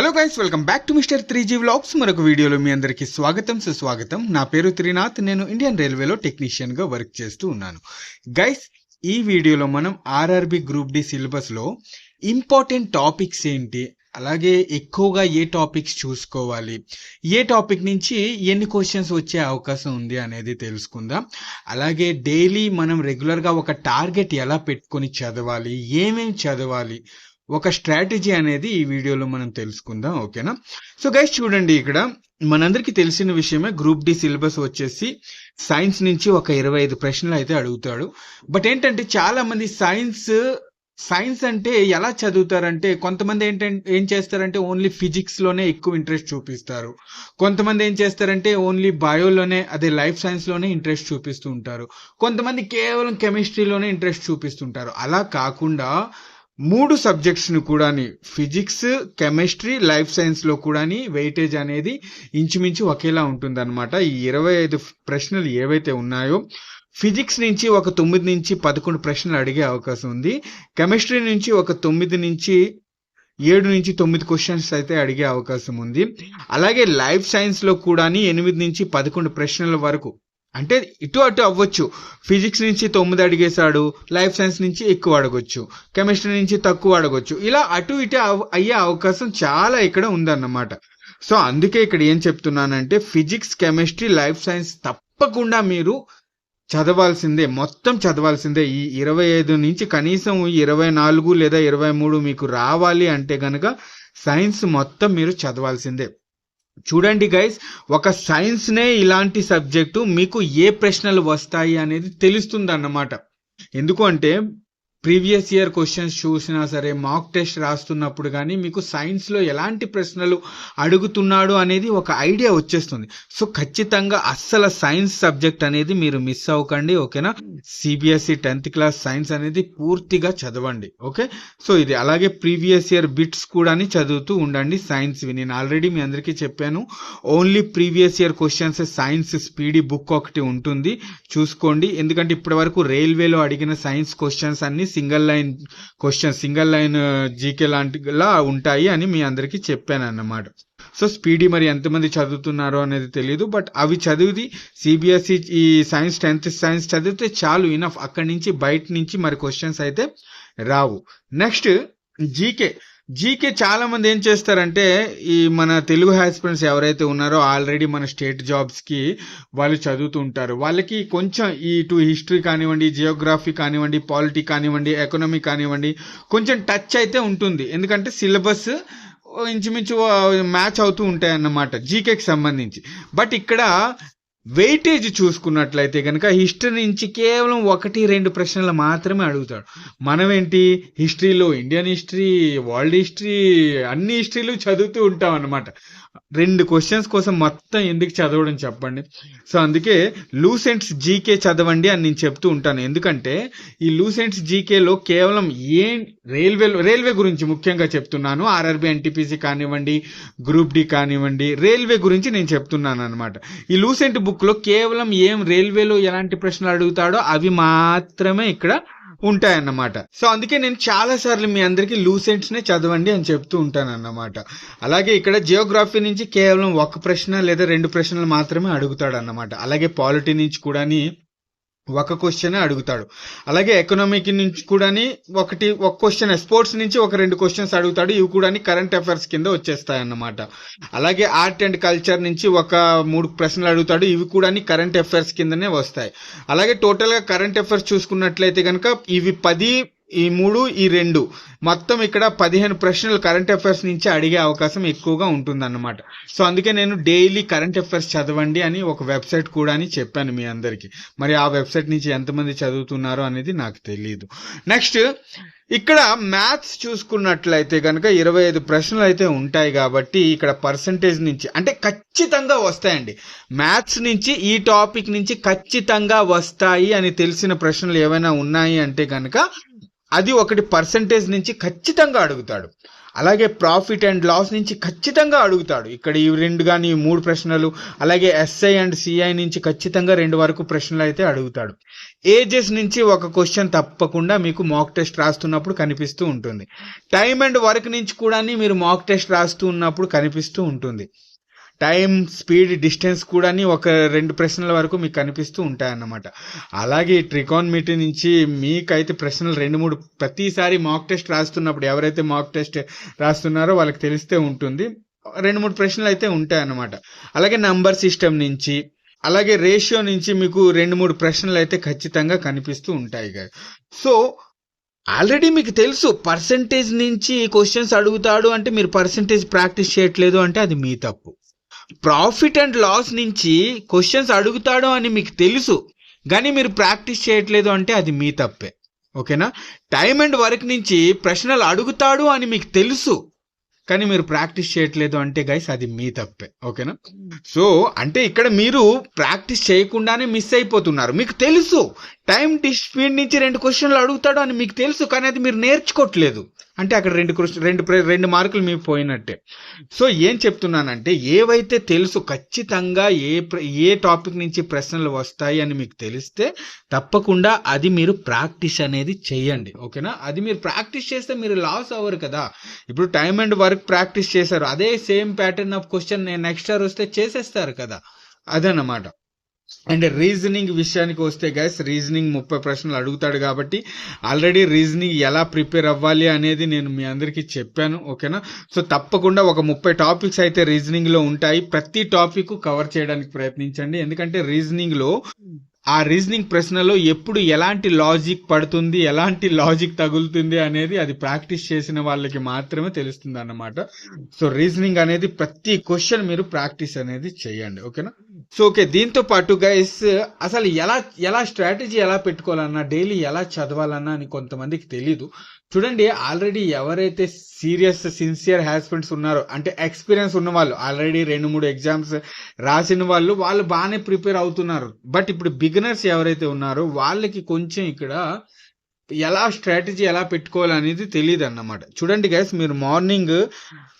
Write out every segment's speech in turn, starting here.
Hello guys welcome back to mister three G vlogs మరొక వీడియోలో మీ అందరికీ స్వాగతం సుస్వాగతం. నా పేరు త్రినాథ్. నేను ఇండియన్ రైల్వేలో టెక్నీషియన్గా వర్క్ చేస్తూ ఉన్నాను. గైస్ ఈ వీడియోలో మనం ఆర్ఆర్బి గ్రూప్ డి సిలబస్లో ఇంపార్టెంట్ టాపిక్స్ ఏంటి? అలాగే ఎక్కువగా ఏ టాపిక్స్ చూసుకోవాలి? ఏ టాపిక్ నుంచి ఎన్ని క్వశ్చన్స్ వచ్చే అవకాశం ఉంది అనేది తెలుసుకుందాం. అలాగే డైలీ మనం రెగ్యులర్గా ఒక టార్గెట్ ఎలా పెట్టుకొని చదవాలి? ఏమేమి చదవాలి? ఒక స్ట్రాటజీ అనేది ఈ వీడియోలో మనం తెలుసుకుందాం ఓకేనా? సో గైస్ చూడండి ఇక్కడ. మనందరికీ తెలిసిన విషయమే గ్రూప్ డి సిలబస్ వచ్చేసి సైన్స్ నుంచి ఒక ఇరవై ఐదు ప్రశ్నలు అయితే అడుగుతాడు. బట్ ఏంటంటే చాలా మంది సైన్స్ సైన్స్ అంటే ఎలా చదువుతారంటే కొంతమంది ఏంటంటే ఏం చేస్తారంటే ఓన్లీ ఫిజిక్స్లోనే ఎక్కువ ఇంట్రెస్ట్ చూపిస్తారు. కొంతమంది ఏం చేస్తారంటే ఓన్లీ బయోలోనే అదే లైఫ్ సైన్స్లోనే ఇంట్రెస్ట్ చూపిస్తూ ఉంటారు. కొంతమంది కేవలం కెమిస్ట్రీలోనే ఇంట్రెస్ట్ చూపిస్తుంటారు. అలా కాకుండా మూడు సబ్జెక్ట్స్ను కూడా ఫిజిక్స్ కెమిస్ట్రీ లైఫ్ సైన్స్లో కూడాని కూడా వెయిటేజ్ అనేది ఇంచుమించు ఒకేలా ఉంటుందన్నమాట. ఈ ఇరవై ఐదు ప్రశ్నలు ఏవైతే ఉన్నాయో ఫిజిక్స్ నుంచి ఒక తొమ్మిది నుంచి పదకొండు ప్రశ్నలు అడిగే అవకాశం ఉంది. కెమిస్ట్రీ నుంచి ఒక తొమ్మిది నుంచి ఏడు నుంచి తొమ్మిది క్వశ్చన్స్ అయితే అడిగే అవకాశం ఉంది. అలాగే లైఫ్ సైన్స్లో కూడా ఎనిమిది నుంచి పదకొండు ప్రశ్నల వరకు అంటే ఇటు అటు అవ్వచ్చు. ఫిజిక్స్ నుంచి తొమ్మిది అడిగేశాడు లైఫ్ సైన్స్ నుంచి ఎక్కువ అడగొచ్చు కెమిస్ట్రీ నుంచి తక్కువ అడగొచ్చు. ఇలా అటు ఇటు అవ్- అయ్యే అవకాశం చాలా ఇక్కడ ఉందన్నమాట. సో అందుకే ఇక్కడ ఏం చెప్తున్నానంటే ఫిజిక్స్ కెమిస్ట్రీ లైఫ్ సైన్స్ తప్పకుండా మీరు చదవాల్సిందే మొత్తం చదవాల్సిందే. ఈ ఇరవై ఐదు నుంచి కనీసం ఇరవై నాలుగు లేదా ఇరవై మూడు మీకు రావాలి అంటే గనక సైన్స్ మొత్తం మీరు చదవాల్సిందే. చూడండి గైస్ ఒక సైన్స్ నే ఇలాంటి సబ్జెక్టు మీకు ఏ ప్రశ్నలు వస్తాయి అనేది తెలుస్తుంది అన్నమాట ఎందుకు అంటే ప్రీవియస్ ఇయర్ క్వశ్చన్స్ చూసినా సరే మాక్ టెస్ట్ రాస్తున్నప్పుడు కానీ మీకు సైన్స్లో ఎలాంటి ప్రశ్నలు అడుగుతున్నాడు అనేది ఒక ఐడియా వచ్చేస్తుంది. సో ఖచ్చితంగా అస్సలు సైన్స్ సబ్జెక్ట్ అనేది మీరు మిస్ అవ్వకండి ఓకేనా? సిబిఎస్ఈ టెన్త్ క్లాస్ సైన్స్ అనేది పూర్తిగా చదవండి ఓకే? సో ఇది అలాగే ప్రీవియస్ ఇయర్ బిట్స్ కూడా చదువుతూ ఉండండి సైన్స్ వి నేను ఆల్రెడీ మీ అందరికీ చెప్పాను only previous year questions science speedy book ఒకటి ఉంటుంది చూసుకోండి. ఎందుకంటే ఇప్పటి వరకు రైల్వేలో అడిగిన సైన్స్ క్వశ్చన్స్ అన్ని single line question single line GK లాంటిలా ఉంటాయి అని మీ అందరికీ చెప్పాను అన్నమాట సో స్పీడీ మరి ఎంతమంది చదువుతున్నారో అనేది తెలియదు బట్ అవి చదివి సిబిఎస్ఈ ఈ సైన్స్ టెన్త్ సైన్స్ చదివితే చాలు ఇనఫ్. అక్కడి నుంచి బయట నుంచి మరి క్వశ్చన్స్ అయితే రావు. Next GK. జీకే చాలా మంది ఏం చేస్తారంటే ఈ మన తెలుగు హాస్పిటల్స్ ఎవరైతే ఉన్నారో ఆల్రెడీ మన స్టేట్ జాబ్స్కి వాళ్ళు చదువుతూ ఉంటారు. వాళ్ళకి కొంచెం ఈ టు హిస్టరీ కానివ్వండి జియోగ్రఫీ కానివ్వండి పాలిటీ కానివ్వండి ఎకనామీ కానివ్వండి కొంచెం టచ్ అయితే ఉంటుంది. ఎందుకంటే సిలబస్ ఇంచుమించు మ్యాచ్ అవుతూ ఉంటాయి అన్నమాట జీకేకి సంబంధించి. బట్ ఇక్కడ వెయిటేజ్ చూసుకున్నట్లయితే కనుక హిస్టరీ నుంచి కేవలం ఒకటి రెండు ప్రశ్నలు మాత్రమే అడుగుతాడు. మనమేంటి? హిస్టరీలో ఇండియన్ హిస్టరీ వరల్డ్ హిస్టరీ అన్ని హిస్టరీలు చదువుతూ ఉంటాం అన్నమాట రెండు క్వశ్చన్స్ కోసం మొత్తం ఎందుకు చదవడం చెప్పండి. సో అందుకే లూసెంట్స్ జీకే చదవండి అని నేను చెప్తూ ఉంటాను. ఎందుకంటే ఈ లూసెంట్స్ జీకేలో కేవలం ఏ రైల్వే రైల్వే గురించి ముఖ్యంగా చెప్తున్నాను. ఆర్ఆర్బి ఎన్టీపీసీ కానివ్వండి గ్రూప్ డి కానివ్వండి రైల్వే గురించి నేను చెప్తున్నాను అనమాట ఈ లూసెంట్ బుక్లో కేవలం ఏం రైల్వేలో ఎలాంటి ప్రశ్నలు అడుగుతాడో అవి మాత్రమే ఇక్కడ ఉంటాయన్నమాట. సో అందుకే నేను చాలా సార్లు మీ అందరికి లూసెంట్స్ నే చదవండి అని చెప్తూ ఉంటాను అన్నమాట అలాగే ఇక్కడ జియోగ్రఫీ నుంచి కేవలం ఒక ప్రశ్న లేదా రెండు ప్రశ్నలు మాత్రమే అడుగుతాడు అన్నమాట అలాగే పాలిటీ నుంచి కూడా ఒక క్వశ్చన్ అడుగుతాడు. అలాగే ఎకనామిక్ నుంచి కూడా ఒకటి ఒక క్వశ్చన్ స్పోర్ట్స్ నుంచి ఒక రెండు క్వశ్చన్స్ అడుగుతాడు. ఇవి కూడా కరెంట్ అఫైర్స్ కింద వచ్చేస్తాయి అన్నమాట అలాగే ఆర్ట్ అండ్ కల్చర్ నుంచి ఒక మూడు ప్రశ్నలు అడుగుతాడు. ఇవి కూడా కరెంట్ అఫైర్స్ కిందనే వస్తాయి. అలాగే టోటల్గా కరెంట్ అఫైర్స్ చూసుకున్నట్లయితే కనుక ఇవి పది ఈ మూడు ఈ రెండు. మొత్తం ఇక్కడ పదిహేను ప్రశ్నలు కరెంట్ అఫైర్స్ నుంచి అడిగే అవకాశం ఎక్కువగా ఉంటుందన్నమాట. సో అందుకే నేను డైలీ కరెంట్ అఫైర్స్ చదవండి అని ఒక వెబ్సైట్ కూడా అని చెప్పాను మీ అందరికీ. మరి ఆ వెబ్సైట్ నుంచి ఎంతమంది చదువుతున్నారో అనేది నాకు తెలియదు నెక్స్ట్ ఇక్కడ మ్యాథ్స్ చూసుకున్నట్లయితే కనుక ఇరవై ఐదు ప్రశ్నలు అయితే ఉంటాయి కాబట్టి ఇక్కడ పర్సంటేజ్ నుంచి అంటే ఖచ్చితంగా వస్తాయండి. మ్యాథ్స్ నుంచి ఈ టాపిక్ నుంచి ఖచ్చితంగా వస్తాయి అని తెలిసిన ప్రశ్నలు ఏవైనా ఉన్నాయి అంటే కనుక అది ఒకటి పర్సంటేజ్ నుంచి ఖచ్చితంగా అడుగుతాడు. అలాగే ప్రాఫిట్ అండ్ లాస్ నుంచి ఖచ్చితంగా అడుగుతాడు. ఇక్కడ ఈ రెండు కానీ ఈ మూడు ప్రశ్నలు అలాగే ఎస్ఐ అండ్ సిఐ నుంచి ఖచ్చితంగా రెండు వరకు ప్రశ్నలు అయితే అడుగుతాడు. ఏజెస్ నుంచి ఒక క్వశ్చన్ తప్పకుండా మీకు మాక్ టెస్ట్ రాస్తున్నప్పుడు కనిపిస్తూ ఉంటుంది. టైం అండ్ వర్క్ నుంచి కూడా మీరు మాక్ టెస్ట్ రాస్తూ ఉన్నప్పుడు కనిపిస్తూ ఉంటుంది. టైం స్పీడ్ డిస్టెన్స్ కూడా ఒక రెండు ప్రశ్నల వరకు మీకు కనిపిస్తూ ఉంటాయన్నమాట. అలాగే ట్రికాన్మిటీ నుంచి మీకైతే ప్రశ్నలు రెండు మూడు ప్రతిసారి మాక్ టెస్ట్ రాస్తున్నప్పుడు ఎవరైతే మాక్ టెస్ట్ రాస్తున్నారో వాళ్ళకి తెలిస్తే ఉంటుంది. రెండు మూడు ప్రశ్నలు అయితే ఉంటాయన్నమాట. అలాగే నంబర్ సిస్టమ్ నుంచి అలాగే రేషియో నుంచి మీకు రెండు మూడు ప్రశ్నలు అయితే ఖచ్చితంగా కనిపిస్తూ ఉంటాయి కదా సో ఆల్రెడీ మీకు తెలుసు పర్సంటేజ్ నుంచి క్వశ్చన్స్ అడుగుతాడు అంటే మీరు పర్సంటేజ్ ప్రాక్టీస్ చేయట్లేదు అంటే అది మీ తప్పు. ప్రాఫిట్ అండ్ లాస్ నుంచి క్వశ్చన్స్ అడుగుతాడు అని మీకు తెలుసు కానీ మీరు ప్రాక్టీస్ చేయట్లేదు అంటే అది మీ తప్పే. ఓకేనా? టైం అండ్ వర్క్ నుంచి ప్రశ్నలు అడుగుతాడు అని మీకు తెలుసు కానీ మీరు ప్రాక్టీస్ చేయట్లేదు అంటే గైస్ అది మీ తప్పే. ఓకేనా? సో అంటే ఇక్కడ మీరు ప్రాక్టీస్ చేయకుండానే మిస్ అయిపోతున్నారు. మీకు తెలుసు టైం స్పీడ్ నుంచి రెండు క్వశ్చన్లు అడుగుతాడు అని మీకు తెలుసు కానీ అది మీరు నేర్చుకోవట్లేదు. అంటే అక్కడ రెండు క్వశ్చన్ రెండు ప్ర- రెండు మార్కులు మీకు పోయినట్టే. సో ఏం చెప్తున్నానంటే ఏవైతే తెలుసు ఖచ్చితంగా ఏ ప్ర- ఏ టాపిక్ నుంచి ప్రశ్నలు వస్తాయి అని మీకు తెలిస్తే తప్పకుండా అది మీరు ప్రాక్టీస్ అనేది చేయండి. ఓకేనా? అది మీరు ప్రాక్టీస్ చేస్తే మీరు లాస్ అవ్వరు కదా. ఇప్పుడు టైం అండ్ వర్క్ ప్రాక్టీస్ చేశారు అదే సేమ్ ప్యాటర్న్ ఆఫ్ క్వశ్చన్ నేను నెక్స్ట్ ఇయర్ వస్తే చేసేస్తారు కదా. అదనమాట అండ్ రీజనింగ్ విషయానికి వస్తే గైస్ రీజనింగ్ ముప్పై ప్రశ్నలు అడుగుతాడు కాబట్టి ఆల్రెడీ రీజనింగ్ ఎలా ప్రిపేర్ అవ్వాలి అనేది నేను మీ అందరికీ చెప్పాను ఓకేనా? సో తప్పకుండా ఒక ముప్పై టాపిక్స్ అయితే రీజనింగ్లో ఉంటాయి. ప్రతి టాపిక్ కవర్ చేయడానికి ప్రయత్నించండి. ఎందుకంటే రీజనింగ్లో ఆ రీజనింగ్ ప్రశ్నలో ఎప్పుడు ఎలాంటి లాజిక్ పడుతుంది ఎలాంటి లాజిక్ తగులుతుంది అనేది అది ప్రాక్టీస్ చేసిన వాళ్ళకి మాత్రమే తెలుస్తుంది అన్నమాట సో రీజనింగ్ అనేది ప్రతి క్వశ్చన్ మీరు ప్రాక్టీస్ అనేది చేయండి ఓకేనా? సో ఓకే దీంతో పాటు గైస్ అసలు ఎలా ఎలా స్ట్రాటజీ ఎలా పెట్టుకోవాలన్నా డైలీ ఎలా చదవాలన్నా అని కొంతమందికి తెలీదు. చూడండి ఆల్రెడీ ఎవరైతే సీరియస్ సిన్సియర్ హ్యాస్బెండ్స్ ఉన్నారో అంటే ఎక్స్పీరియన్స్ ఉన్న వాళ్ళు ఆల్రెడీ రెండు మూడు ఎగ్జామ్స్ రాసిన వాళ్ళు వాళ్ళు బాగానే ప్రిపేర్ అవుతున్నారు. బట్ ఇప్పుడు బిగినర్స్ ఎవరైతే ఉన్నారో వాళ్ళకి కొంచెం ఇక్కడ ఎలా స్ట్రాటజీ ఎలా పెట్టుకోవాలనేది తెలియదు అన్నమాట చూడండి గైస్ మీరు మార్నింగ్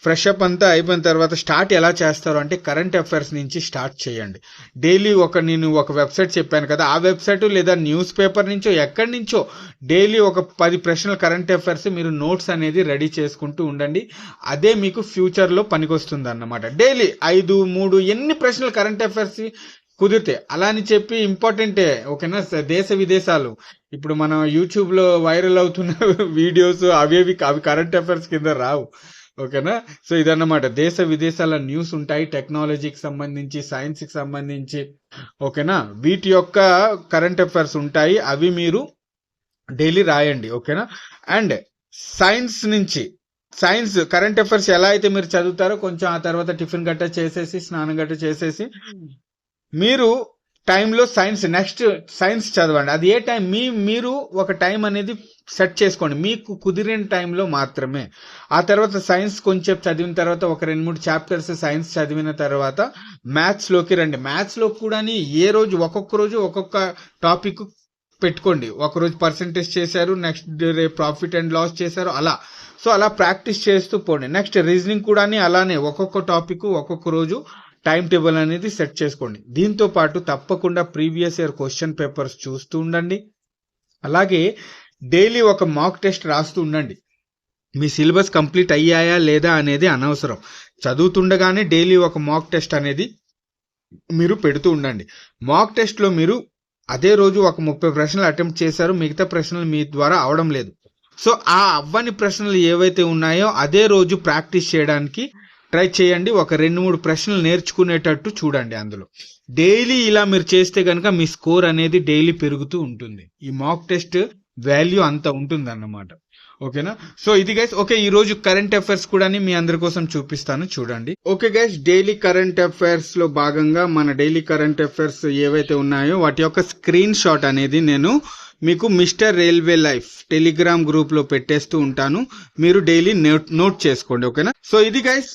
ఫ్రెష్ అప్ అంతా అయిపోయిన తర్వాత స్టార్ట్ ఎలా చేస్తారు అంటే కరెంట్ అఫైర్స్ నుంచి స్టార్ట్ చేయండి. డైలీ ఒక నేను ఒక వెబ్సైట్ చెప్పాను కదా ఆ వెబ్సైట్ లేదా న్యూస్ పేపర్ నుంచో ఎక్కడి నుంచో డైలీ ఒక పది ప్రశ్నలు కరెంట్ అఫైర్స్ మీరు నోట్స్ అనేది రెడీ చేసుకుంటూ ఉండండి. అదే మీకు ఫ్యూచర్లో పనికొస్తుంది అన్నమాట డైలీ ఐదు మూడు ఎన్ని ప్రశ్నలు కరెంట్ అఫైర్స్ కుదిరితే. అలా అని చెప్పి ఇంపార్టెంటే. ఓకేనా? దేశ విదేశాలు. ఇప్పుడు మనం యూట్యూబ్లో వైరల్ అవుతున్న వీడియోస్ అవేవి అవి కరెంట్ అఫైర్స్ కింద రావు. ఓకేనా? సో ఇదన్నమాట. దేశ విదేశాల న్యూస్ ఉంటాయి. టెక్నాలజీకి సంబంధించి సైన్స్కి సంబంధించి. ఓకేనా? వీటి యొక్క కరెంట్ అఫైర్స్ ఉంటాయి. అవి మీరు డైలీ రాయండి. ఓకేనా? అండ్ సైన్స్ నుంచి సైన్స్ కరెంట్ అఫైర్స్ ఎలా అయితే మీరు చదువుతారో కొంచెం ఆ తర్వాత టిఫిన్ గట్ట చేసేసి స్నానం గట్ట చేసేసి మీరు టైంలో సైన్స్ నెక్స్ట్ సైన్స్ చదవండి. అది ఏ టైం? మీ మీరు ఒక టైం అనేది సెట్ చేసుకోండి. మీకు కుదిరిన టైంలో మాత్రమే. ఆ తర్వాత సైన్స్ కొంచెం చదివిన తర్వాత ఒక రెండు మూడు చాప్టర్స్ సైన్స్ చదివిన తర్వాత మ్యాథ్స్లోకి రండి. మ్యాథ్స్లో కూడా ఏ రోజు ఒక్కొక్క రోజు ఒక్కొక్క టాపిక్ పెట్టుకోండి. ఒక రోజు పర్సంటేజ్ చేశారు next day profit and loss చేశారు అలా. సో అలా ప్రాక్టీస్ చేస్తూ పోండి. నెక్స్ట్ రీజనింగ్ కూడా అలానే ఒక్కొక్క టాపిక్ ఒక్కొక్క రోజు టైం టేబుల్ అనేది సెట్ చేసుకోండి. దీంతో పాటు తప్పకుండా ప్రీవియస్ ఇయర్ క్వశ్చన్ పేపర్స్ చూస్తూ ఉండండి. అలాగే డైలీ ఒక మాక్ టెస్ట్ రాస్తూ ఉండండి. మీ సిలబస్ కంప్లీట్ అయ్యాయా లేదా అనేది అనవసరం. చదువుతుండగానే డైలీ ఒక మాక్ టెస్ట్ అనేది మీరు పెడుతూ ఉండండి. మాక్ టెస్ట్లో మీరు అదే రోజు ఒక ముప్పై ప్రశ్నలు అటెంప్ట్ చేశారు. మిగతా ప్రశ్నలు మీ ద్వారా అవడం లేదు. సో ఆ అవ్వని ప్రశ్నలు ఏవైతే ఉన్నాయో అదే రోజు ప్రాక్టీస్ చేయడానికి ట్రై చేయండి. ఒక రెండు మూడు ప్రశ్నలు నేర్చుకునేటట్టు చూడండి అందులో. డైలీ ఇలా మీరు చేస్తే కనుక మీ స్కోర్ అనేది డైలీ పెరుగుతూ ఉంటుంది. ఈ మాక్ టెస్ట్ వాల్యూ అంత ఉంటుంది అన్నమాట ఓకేనా? సో ఇది గైస్ ఓకే ఈ రోజు కరెంట్ అఫైర్స్ కూడా మీ అందరి కోసం చూపిస్తాను చూడండి. ఓకే గైస్ డైలీ కరెంట్ అఫైర్స్లో భాగంగా మన డైలీ కరెంట్ అఫైర్స్ ఏవైతే ఉన్నాయో వాటి యొక్క స్క్రీన్ షాట్ అనేది నేను మీకు మిస్టర్ రైల్వే లైఫ్ టెలిగ్రామ్ గ్రూప్లో పెట్టేస్తూ ఉంటాను. మీరు డైలీ నోట్ నోట్ చేసుకోండి ఓకేనా? సో ఇది గైస్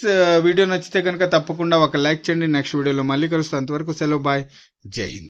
వీడియో నచ్చితే కనుక తప్పకుండా ఒక లైక్ చేయండి. నెక్స్ట్ వీడియోలో మళ్ళీ కలుస్తాను అంతవరకు సెలవు బాయ్. జై హింద్.